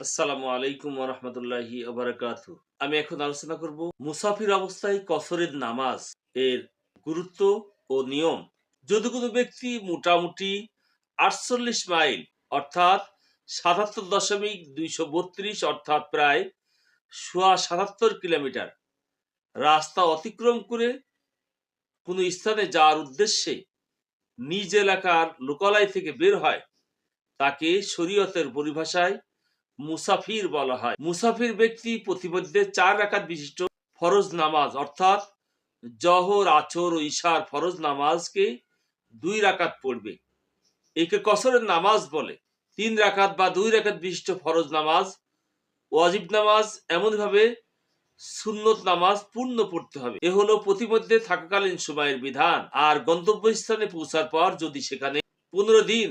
আসসালামু আলাইকুম রহমতুল্লাহি আবরাকাত আমি এখন আলোচনা করব মুসাফির অবস্থায় কসরের নামাজ এর গুরুত্ব ও নিয়ম। যদি কোনো ব্যক্তি মোটামুটি আটচল্লিশ মাইল, অর্থাৎ সাতাত্তর দশমিক দুইশো বত্রিশ, অর্থাৎ প্রায় সোয়া সাতাত্তর কিলোমিটার রাস্তা অতিক্রম করে কোনো স্থানে যাওয়ার উদ্দেশ্যে নিজ এলাকার লোকালয় থেকে বের হয়, তাকে শরীয়তের পরিভাষায় মুসাফির বলা হয়। মুসাফির ব্যক্তি প্রতিমধ্যে চার রাকাত বিশিষ্ট ফরজ নামাজ, অর্থাৎ জহর আচর ও ইশার ফরজ নামাজকে দুই রাকাত পড়বে। একে কসরের নামাজ বলে। তিন রাকাত বা দুই রাকাত বিশিষ্ট ফরজ নামাজ, ওয়াজিব নামাজ, এমনভাবে সুন্নত নামাজ পূর্ণ পড়তে হবে। এ হলো প্রতিমধ্যে থাকাকালীন সময়ের বিধান। আর গন্তব্যস্থানে পৌঁছার পর যদি সেখানে পনেরো দিন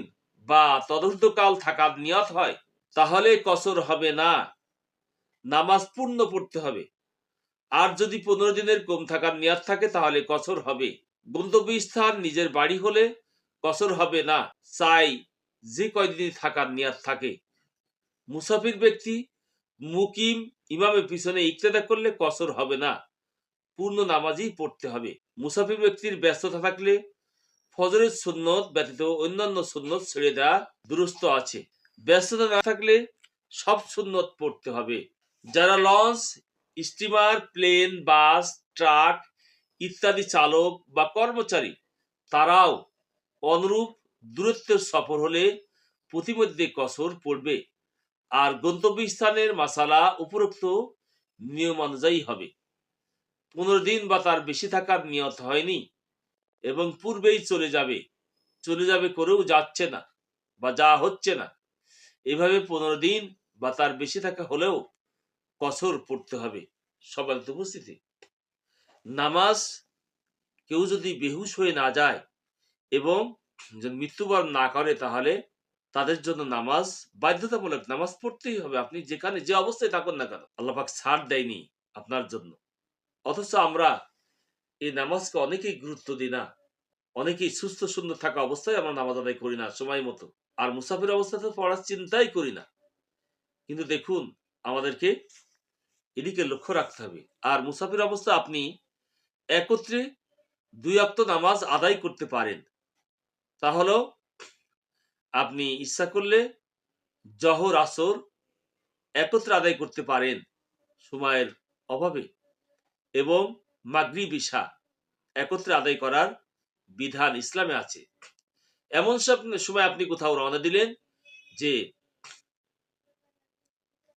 বা তদন্তকাল থাকার নিয়ত হয় তাহলে কসর হবে না। নামাজ পূর্ণ পড়তে হবে। আর যদি পনেরো দিনের কম থাকার নিয়াত থাকে, তাহলে কসর হবে। গন্তব্য স্থান নিজের বাড়ি হলে কসর হবে না। চাই যে কয়দিন থাকার নিয়াত থাকে। মুসাফির ব্যক্তি, মুকিম, ইমামের পিছনে ইকতেদা করলে কসর হবে না। পূর্ণ নামাজই পড়তে হবে। মুসাফির ব্যক্তির ব্যস্ততা থাকলে ফজরের সুন্নত ব্যতীত অন্যান্য সুন্নত ছেড়ে দেওয়া দুরস্ত আছে। ব্যস্ততা না থাকলে সব সুন্নত পড়তে হবে। যারা launch, steamer, plane, bus, truck ইত্যাদি চালক বা কর্মচারী, তারাও অনুরূপ দূরত্বের সফর হলে প্রতিমধ্যে কসর পড়বে। আর গন্তব্য স্থানের মাসালা উপরোক্ত নিয়ম অনুযায়ী হবে। পনেরো দিন বা তার বেশি থাকার নিয়ত হয়নি এবং পূর্বেই চলে যাবে। চলে যাবে করেও যাচ্ছে না বা যা হচ্ছে না। এভাবে পনেরো দিন বা তার বেশি থাকা হলেও কসর পড়তে হবে। সবার তো উপস্থিতি। নামাজ কেউ যদি বেহুশ হয়ে না যায় এবং যদি মৃত্যুবরণ না করে তাহলে তাদের জন্য নামাজ, বাধ্যতামূলক নামাজ পড়তেই হবে। আপনি যেখানে যে অবস্থায় থাকুন না কেন আল্লাপাক ছাড় দেয়নি আপনার জন্য। অথচ আমরা এই নামাজকে অনেকেই গুরুত্ব দিই না, অনেকেই সুস্থ, সুন্দর থাকা অবস্থায় আমরা নামাজ আদায় করি না সময় মতো। আর মুসাফির অবস্থাতে পড়ার চিন্তাই করি না। কিন্তু দেখুন, আমাদেরকে এদিকে লক্ষ্য রাখতে হবে। আর মুসাফির অবস্থা আপনি একত্রে দুই অক্ত নামাজ আদায় করতে পারেন। তা হলো, আপনি ইচ্ছা করলে জহর, আসর একত্রে আদায় করতে পারেন সময়ের অভাবে। এবং মাগরি বিশা একত্রে আদায় করার বিধান ইসলামে আছে। এমন সব সময় আপনি কোথাও রওনা দিলেন যে